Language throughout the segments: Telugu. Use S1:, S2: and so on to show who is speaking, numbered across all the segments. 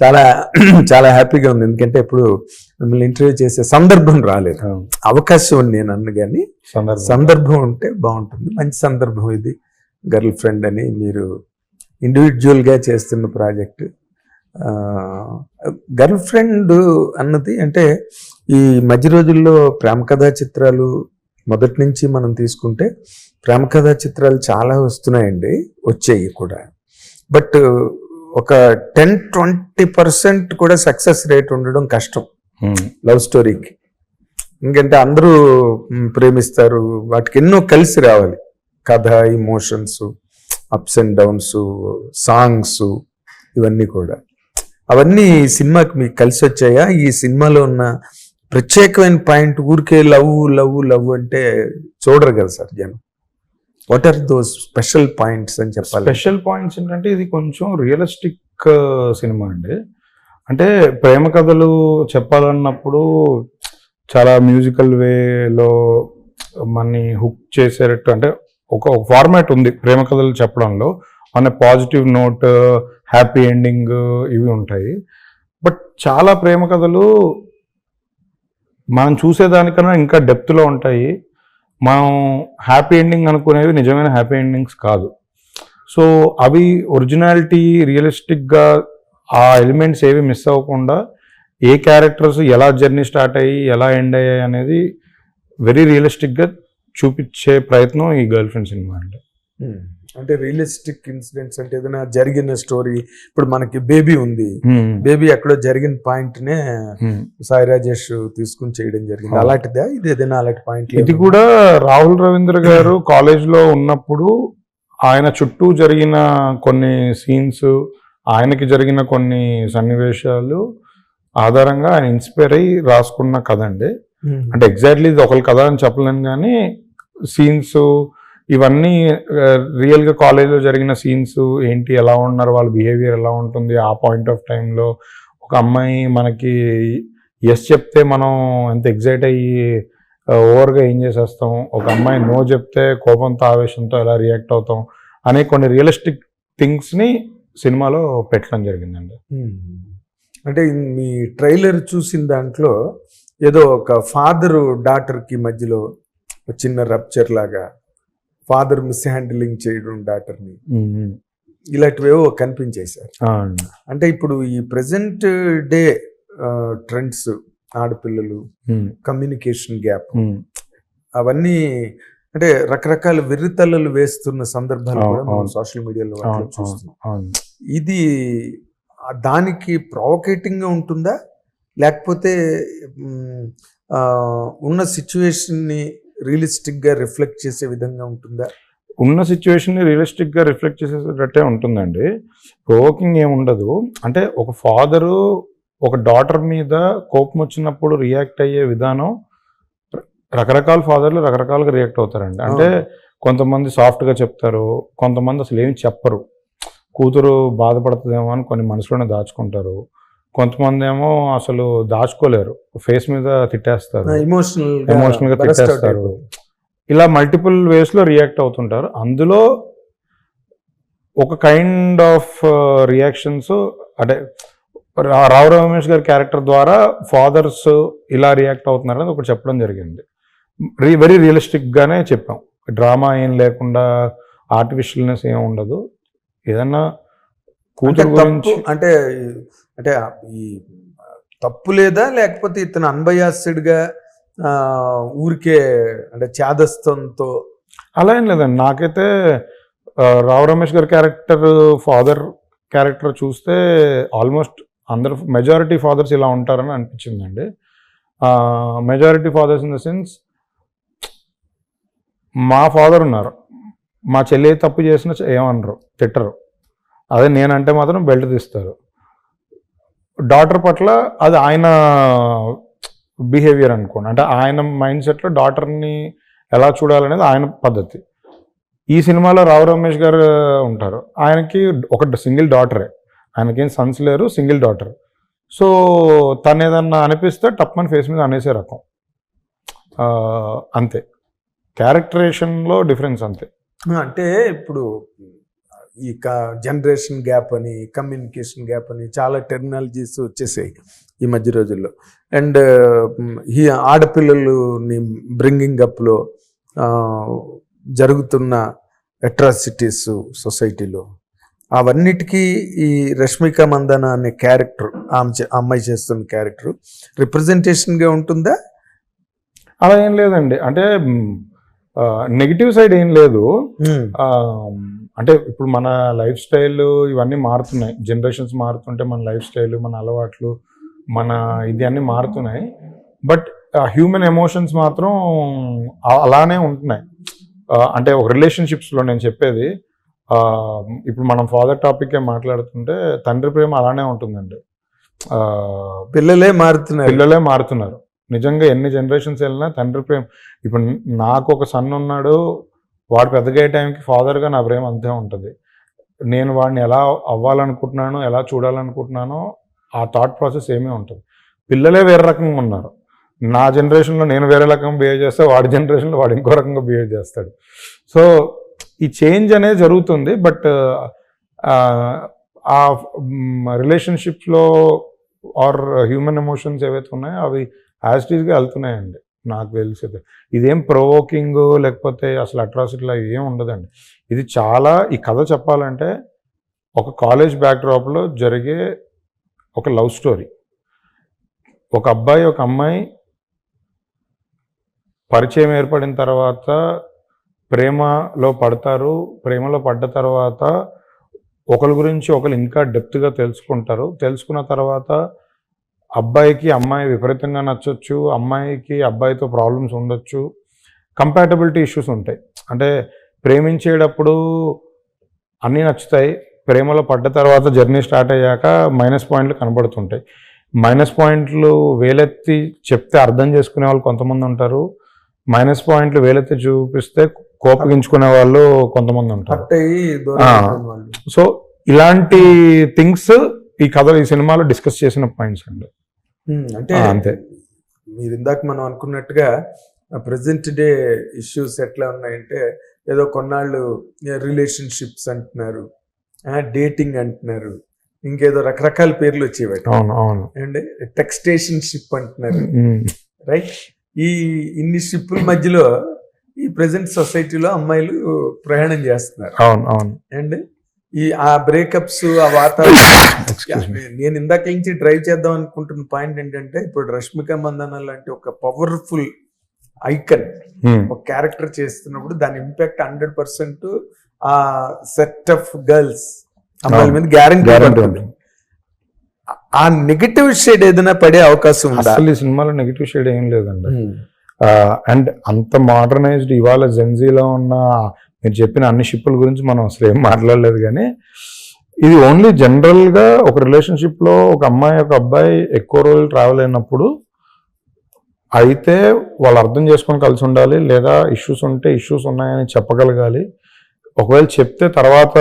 S1: చాలా చాలా హ్యాపీగా ఉంది. ఎందుకంటే ఇప్పుడు మిమ్మల్ని ఇంటర్వ్యూ చేసే సందర్భం రాలేదు. అవకాశం ఉంది నేను అన్న కానీ
S2: సందర్భం.
S1: సందర్భం ఉంటే బాగుంటుంది. మంచి సందర్భం ఇది. గర్ల్ ఫ్రెండ్ అని మీరు ఇండివిజువల్గా చేస్తున్న ప్రాజెక్ట్. గర్ల్ ఫ్రెండ్ అన్నది అంటే ఈ మధ్య రోజుల్లో ప్రేమ కథా చిత్రాలు మొదటి నుంచి మనం తీసుకుంటే ప్రేమ కథా చిత్రాలు చాలా వస్తున్నాయండి. వచ్చాయి కూడా. బట్ ఒక టెన్ ట్వంటీ పర్సెంట్ కూడా సక్సెస్ రేట్ ఉండడం కష్టం.
S2: ఉమ్,
S1: లవ్ స్టోరీకి. ఎందుకంటే అందరూ ప్రేమిస్తారు. వాటికి ఎన్నో కలిసి రావాలి. కథ emotions ups and downs songs ఇవన్నీ కూడా. అవన్నీ ఈ సినిమాకి మీకు కలిసి వచ్చాయా? ఈ సినిమాలో ఉన్న ప్రత్యేకమైన పాయింట్ ఊరికే లవ్ లవ్ లవ్ అంటే చూడరు కదా సార్ జనం. What are those special points అని చెప్పాలి?
S2: స్పెషల్ పాయింట్స్ ఏంటంటే ఇది కొంచెం రియలిస్టిక్ సినిమా uh, అండి. అంటే ప్రేమ కథలు చెప్పాలన్నప్పుడు చాలా మ్యూజికల్ వేలో మనని హుక్ చేసేటట్టు అంటే ఒక ఒక ఫార్మాట్ ఉంది ప్రేమ కథలు చెప్పడంలో. మన పాజిటివ్ నోట్ హ్యాపీ ఎండింగ్ ఇవి ఉంటాయి. బట్ చాలా ప్రేమ కథలు మనం చూసేదానికన్నా ఇంకా డెప్త్లో ఉంటాయి. మనం హ్యాపీ ఎండింగ్ అనుకునేవి నిజమైన హ్యాపీ ఎండింగ్స్ కాదు. సో అవి ఒరిజినాలిటీ రియలిస్టిక్గా ఆ ఎలిమెంట్స్ ఏవి మిస్ అవ్వకుండా ఏ క్యారెక్టర్స్ ఎలా జర్నీ స్టార్ట్ అయ్యి ఎలా ఎండ్ అయ్యాయి అనేది వెరీ రియలిస్టిక్గా చూపించే ప్రయత్నం ఈ గర్ల్ ఫ్రెండ్ సినిమా అంటే
S1: hmm. అంటే రియలిస్టిక్ ఇన్సిడెంట్స్ అంటే ఏదైనా జరిగిన స్టోరీ ఇప్పుడు మనకి బేబీ ఉంది. బేబీ ఎక్కడో జరిగిన పాయింట్ నే సాయి రాజేష్ తీసుకుని చేయడం జరిగింది. అలాంటిదా? ఇది ఏదైనా అలాంటి పాయింట్
S2: ఇది కూడా రాహుల్ రవీంద్ర గారు కాలేజ్లో ఉన్నప్పుడు ఆయన చుట్టూ జరిగిన కొన్ని సీన్స్ ఆయనకి జరిగిన కొన్ని సన్నివేశాలు ఆధారంగా ఆయన ఇన్స్పైర్ అయ్యి రాసుకున్న కథ అండి. అంటే ఎగ్జాక్ట్లీ ఇది ఒకరి కథ అని చెప్పలేను కానీ సీన్స్ ఇవన్నీ రియల్గా కాలేజ్లో జరిగిన సీన్స్ ఏంటి ఎలా ఉన్నారు వాళ్ళ బిహేవియర్ ఎలా ఉంటుంది ఆ పాయింట్ ఆఫ్ టైంలో ఒక అమ్మాయి మనకి ఎస్ చెప్తే మనం ఎంత ఎగ్జైట్ అయ్యి ఓవర్గా ఏం చేసేస్తాం ఒక అమ్మాయి నో చెప్తే కోపంతో ఆవేశంతో ఎలా రియాక్ట్ అవుతాం అనే కొన్ని రియలిస్టిక్ థింగ్స్ని సినిమాలో పెట్టడం జరిగిందండి.
S1: అంటే మీ ట్రైలర్ చూసిన దాంట్లో ఏదో ఒక ఫాదరు డాటర్కి మధ్యలో చిన్న రప్చర్ లాగా ఫాదర్ మిస్ హ్యాండిలింగ్ చేయడం డాటర్ని ఇలాంటివేవో
S2: అండి.
S1: అంటే ఇప్పుడు ఈ ప్రజెంట్ డే ట్రెండ్స్ ఆడపిల్లలు కమ్యూనికేషన్ గ్యాప్ అవన్నీ అంటే రకరకాల వెర్రితల్లలు వేస్తున్న సందర్భాలు కూడా మనం. సోషల్ మీడియాలో చూస్తున్నాం. ఇది దానికి ప్రొవకేటింగ్గా ఉంటుందా? లేకపోతే ఉన్న సిచ్యువేషన్ ని రియలిస్టిక్గా రిఫ్లెక్ట్ చేసే విధంగా ఉంటుందా?
S2: ఉన్న సిచ్యువేషన్ని రియలిస్టిక్గా రిఫ్లెక్ట్ చేసేటట్టే ఉంటుందండి. ప్రోకింగ్ ఏమి ఉండదు అంటే ఒక ఫాదరు ఒక డాటర్ మీద కోపం వచ్చినప్పుడు రియాక్ట్ అయ్యే విధానం రకరకాల ఫాదర్లు రకరకాలుగా రియాక్ట్ అవుతారండి. అంటే కొంతమంది సాఫ్ట్గా చెప్తారు కొంతమంది అసలు ఏమి చెప్పరు. కూతురు బాధపడుతుందేమో అని కొన్ని మనసులోనే దాచుకుంటారు. కొంతమంది ఏమో అసలు దాచుకోలేరు. ఫేస్ మీద తిట్టేస్తారు. ఎమోషనల్గా తిట్టేస్తారు. ఇలా మల్టిపుల్ వేస్లో రియాక్ట్ అవుతుంటారు. అందులో ఒక కైండ్ ఆఫ్ రియాక్షన్స్ అంటే రావు రమేష్ గారి క్యారెక్టర్ ద్వారా ఫాదర్స్ ఇలా రియాక్ట్ అవుతున్నారు అనేది ఒకటి చెప్పడం జరిగింది. రీ వెరీ రియలిస్టిక్ గానే చెప్పాం. డ్రామా ఏం లేకుండా ఆర్టిఫిషియల్నెస్ ఏం ఉండదు. ఏదన్నా కూతురు గురించి
S1: అంటే అంటే ఈ తప్పు లేదా? లేకపోతే ఇతను అన్బయాస్డ్గా ఊరికే అంటే చాదస్తంతో?
S2: అలా ఏం లేదండి. నాకైతే రావు రమేష్ గారి క్యారెక్టర్ ఫాదర్ క్యారెక్టర్ చూస్తే ఆల్మోస్ట్ అందరు మెజారిటీ ఫాదర్స్ ఇలా ఉంటారని అనిపించిందండి. Majority fathers in the sense మా ఫాదర్ ఉన్నారు. మా చెల్లి తప్పు చేసినా ఏమనరు తిట్టరు. అదే నేనంటే మాత్రం బెల్ట్ తీస్తారు. డాటర్ పట్ల అది ఆయన బిహేవియర్ అనుకోండి. అంటే ఆయన మైండ్ సెట్లో డాటర్ని ఎలా చూడాలనేది ఆయన పద్ధతి. ఈ సినిమాలో రావు రమేష్ గారు ఉంటారు. ఆయనకి ఒక సింగిల్ డాటరే. ఆయనకేం సన్స్ లేరు సింగిల్ డాటర్. సో తను ఏదన్నా అనిపిస్తే టప్మన్ ఫేస్ మీద అనేసే రకం. అంతే. క్యారెక్టరేషన్లో డిఫరెన్స్ అంతే.
S1: అంటే ఇప్పుడు ఈ జనరేషన్ గ్యాప్ అని కమ్యూనికేషన్ గ్యాప్ అని చాలా టెక్నాలజీస్ వచ్చేసాయి ఈ మధ్య రోజుల్లో. అండ్ ఈ ఆడపిల్లలని బ్రింగింగ్ అప్లో జరుగుతున్న అట్రాసిటీస్ సొసైటీలో అవన్నిటికీ ఈ రష్మిక మందన అనే క్యారెక్టర్ ఆమె అమ్మాయి చేస్తున్న క్యారెక్టర్ రిప్రజెంటేషన్గా ఉంటుందా?
S2: అలా ఏం లేదండి. అంటే నెగిటివ్ సైడ్ ఏం లేదు. అంటే ఇప్పుడు మన లైఫ్ స్టైల్ ఇవన్నీ మారుతున్నాయి. జనరేషన్స్ మారుతుంటే మన లైఫ్ స్టైల్ మన అలవాట్లు మన ఇది అన్నీ మారుతున్నాయి. బట్ హ్యూమన్ ఎమోషన్స్ మాత్రం అలానే ఉంటున్నాయి. అంటే ఒక రిలేషన్షిప్స్లో నేను చెప్పేది ఇప్పుడు మనం ఫాదర్ టాపిక్ మాట్లాడుతుంటే తండ్రి ప్రేమ అలానే ఉంటుందండి.
S1: పిల్లలే మారుతున్నారు.
S2: పిల్లలే మారుతున్నారు. నిజంగా ఎన్ని జనరేషన్స్ వెళ్ళినా తండ్రి ప్రేమ ఇప్పుడు నాకు ఒక సన్ ఉన్నాడు వాడు పెద్దగా టైంకి ఫాదర్గా నా ప్రేమ అంతే ఉంటుంది. నేను వాడిని ఎలా అవ్వాలనుకుంటున్నానో ఎలా చూడాలనుకుంటున్నానో ఆ థాట్ ప్రాసెస్ ఏమీ ఉంటుంది. పిల్లలే వేరే రకంగా ఉన్నారు. నా జనరేషన్లో నేను వేరే రకంగా బిహేవ్ చేస్తే వాడి జనరేషన్లో వాడు ఇంకో రకంగా బిహేవ్ చేస్తాడు. సో ఈ చేంజ్ అనేది జరుగుతుంది బట్ ఆ రిలేషన్షిప్స్లో ఆర్ హ్యూమన్ ఎమోషన్స్ ఏవైతే ఉన్నాయో అవి యాజ్గా వెళ్తున్నాయండి. నాకు తెలిసేది ఇదేం ప్రొవోకింగ్ లేకపోతే అసలు అట్రాసిటీలో ఏం ఉండదండి. ఇది చాలా ఈ కథ చెప్పాలంటే ఒక కాలేజ్ బ్యాక్డ్రాప్లో జరిగే ఒక లవ్ స్టోరీ ఒక అబ్బాయి ఒక అమ్మాయి పరిచయం ఏర్పడిన తర్వాత ప్రేమలో పడతారు. ప్రేమలో పడ్డ తర్వాత ఒకరి గురించి ఒకరు ఇంకా డెప్త్గా తెలుసుకుంటారు. తెలుసుకున్న తర్వాత అబ్బాయికి అమ్మాయి విపరీతంగా నచ్చొచ్చు అమ్మాయికి అబ్బాయితో ప్రాబ్లమ్స్ ఉండొచ్చు. కంపాటబిలిటీ ఇష్యూస్ ఉంటాయి. అంటే ప్రేమించేటప్పుడు అన్నీ నచ్చుతాయి ప్రేమలో పడ్డ తర్వాత జర్నీ స్టార్ట్ అయ్యాక మైనస్ పాయింట్లు కనబడుతుంటాయి. మైనస్ పాయింట్లు వేలెత్తి చెప్తే అర్థం చేసుకునే వాళ్ళు కొంతమంది ఉంటారు. మైనస్ పాయింట్లు వేలెత్తి చూపిస్తే కోపగించుకునే వాళ్ళు కొంతమంది ఉంటారు. సో ఇలాంటి థింగ్స్ ఈ కథలో ఈ సినిమాలో డిస్కస్ చేసిన పాయింట్స్ అండి.
S1: అంటే
S2: అంతే.
S1: మీరు ఇందాక మనం అనుకున్నట్టుగా ప్రజెంట్ డే ఇష్యూస్ ఎట్లా ఉన్నాయంటే ఏదో కొన్నాళ్ళు రిలేషన్షిప్స్ అంటున్నారు డేటింగ్ అంటున్నారు ఇంకేదో రకరకాల పేర్లు వచ్చేవాటి.
S2: అవును అవును.
S1: అండ్ టెక్స్టేషన్ షిప్ అంటున్నారు రైట్? ఈ ఇన్ని షిప్పుల మధ్యలో ఈ ప్రజెంట్ సొసైటీలో అమ్మాయిలు ప్రయాణం చేస్తున్నారు.
S2: అవును అవును.
S1: అండ్ ఈ ఆ బ్రేకప్స్ ఆ వాతావరణం. నేను ఇందాక నుంచి డ్రైవ్ చేద్దాం అనుకుంటున్న పాయింట్ ఏంటంటే ఇప్పుడు రష్మిక మందన లాంటి ఒక పవర్ఫుల్ ఐకన్
S2: ఉమ్,
S1: ఒక క్యారెక్టర్ చేస్తున్నప్పుడు దాని ఇంపాక్ట్ హండ్రెడ్ పర్సెంట్ ఆ సెట్ ఆఫ్ గర్ల్స్ అమ్మాయిల. మీద గ్యారంటీ. ఆ నెగటివ్ షేడ్ ఏదైనా పడే అవకాశం ఉందా
S2: అసలు ఈ సినిమాలో నెగిటివ్ షేడ్ ఏం లేదండి అండ్ అంత మోడర్నైజ్డ్ ఇవాళ జెన్జీలో ఉన్న మీరు చెప్పిన అన్ని షిప్పుల గురించి మనం అసలు ఏం మాట్లాడలేదు కానీ ఇది ఓన్లీ జనరల్గా ఒక రిలేషన్షిప్లో ఒక అమ్మాయి ఒక అబ్బాయి ఎక్కువ రోజులు ట్రావెల్ అయినప్పుడు అయితే వాళ్ళు అర్థం చేసుకొని కలిసి ఉండాలి. లేదా ఇష్యూస్ ఉంటే ఇష్యూస్ ఉన్నాయని చెప్పగలగాలి. ఒకవేళ చెప్తే తర్వాత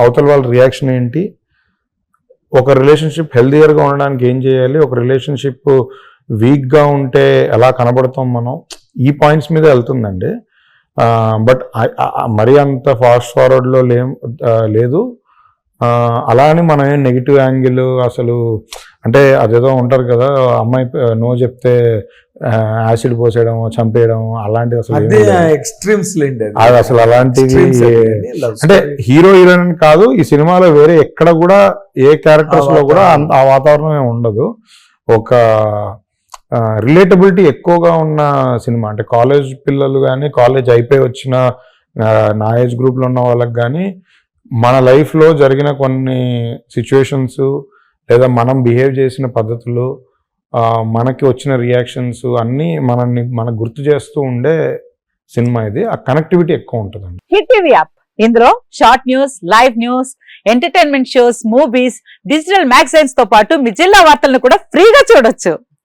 S2: అవతల వాళ్ళ రియాక్షన్ ఏంటి? ఒక రిలేషన్షిప్ హెల్దియర్గా ఉండడానికి ఏం చేయాలి? ఒక రిలేషన్షిప్ వీక్గా ఉంటే ఎలా కనబడతాం మనం? ఈ పాయింట్స్ మీద వెళ్తుందండి. బట్ మరీ అంత ఫాస్ట్ ఫార్వర్డ్లో లేం లేదు అలా అని మనం ఏం నెగిటివ్ యాంగిల్ అసలు అంటే అదేదో ఉంటారు కదా అమ్మాయి నో చెప్తే యాసిడ్ పోసేయడం చంపేయడం అలాంటిది అసలు.
S1: ఎక్స్ట్రీమ్స్ అది.
S2: అసలు అలాంటివి అంటే. హీరో హీరోయిన్ కాదు ఈ సినిమాలో వేరే ఎక్కడ కూడా ఏ క్యారెక్టర్స్లో కూడా ఆ వాతావరణం ఉండదు ఒక రిలేటబిలిటీ ఎక్కువగా ఉన్న సినిమా అంటే కాలేజ్ పిల్లలు కానీ కాలేజ్ అయిపోయి వచ్చిన నా ఏజ్ గ్రూప్లో ఉన్న వాళ్ళకి కానీ మన లైఫ్లో జరిగిన కొన్ని సిచ్యువేషన్స్ లేదా మనం బిహేవ్ చేసిన పద్ధతులు మనకి వచ్చిన రియాక్షన్స్ అన్నీ మనల్ని మనకు గుర్తు చేస్తూ ఉండే సినిమా ఇది. ఆ కనెక్టివిటీ ఎక్కువ ఉంటుందండి.
S3: హిట్ టీవీ యాప్ ఇందులో short news live news entertainment shows movies digital మ్యాగజైన్స్తో పాటు మీ జిల్లా వార్తలను కూడా ఫ్రీగా చూడొచ్చు.